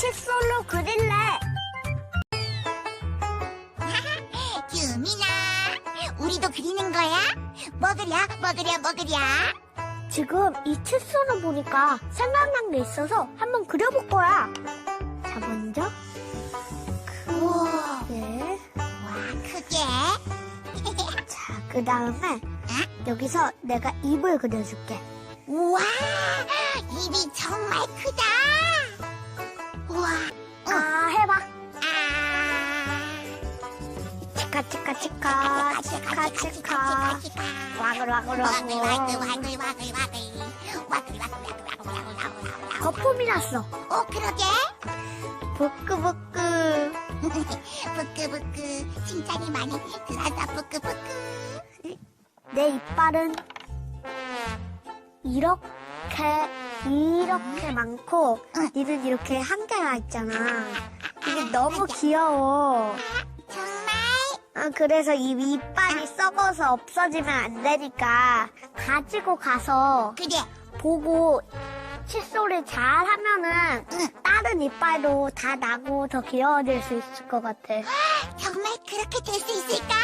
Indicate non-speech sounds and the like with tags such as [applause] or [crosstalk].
칫솔로 그릴래. [laughs] 규민아, 우리도 그리는 거야? 뭐뭐 그려, 뭐 그려? 지금 이 칫솔을 보니까 생각난 게 있어서 한번 그려볼 거야. 자, 먼저 우와, 크게. 와, 크게. [laughs] 자, 그 다음에 여기서 내가 입을 그려줄게. 우와, 입이 정말 크다. 치카, 치카, 치카, 치카, 치카. 와글, 와글, 와글, 와글, 와글. 와글, 와글, 와글. 와글, 와글, 와글, 와글, 와글, 와글. 거품이 났어. 어, 그러게. 부끄부끄. 부끄부끄, 칭찬이 많이 들어서 부끄부끄. 내 이빨은 이렇게 이렇게 많고 니는 이렇게 한 개가 있잖아. 이게 너무 귀여워. 아, 그래서 이 이빨이 썩어서 없어지면 안 되니까 가지고 가서 그래. 보고 칫솔을 잘 하면은 응. 다른 이빨도 다 나고 더 귀여워질 수 있을 것 같아. 아, 정말 그렇게 될 수 있을까?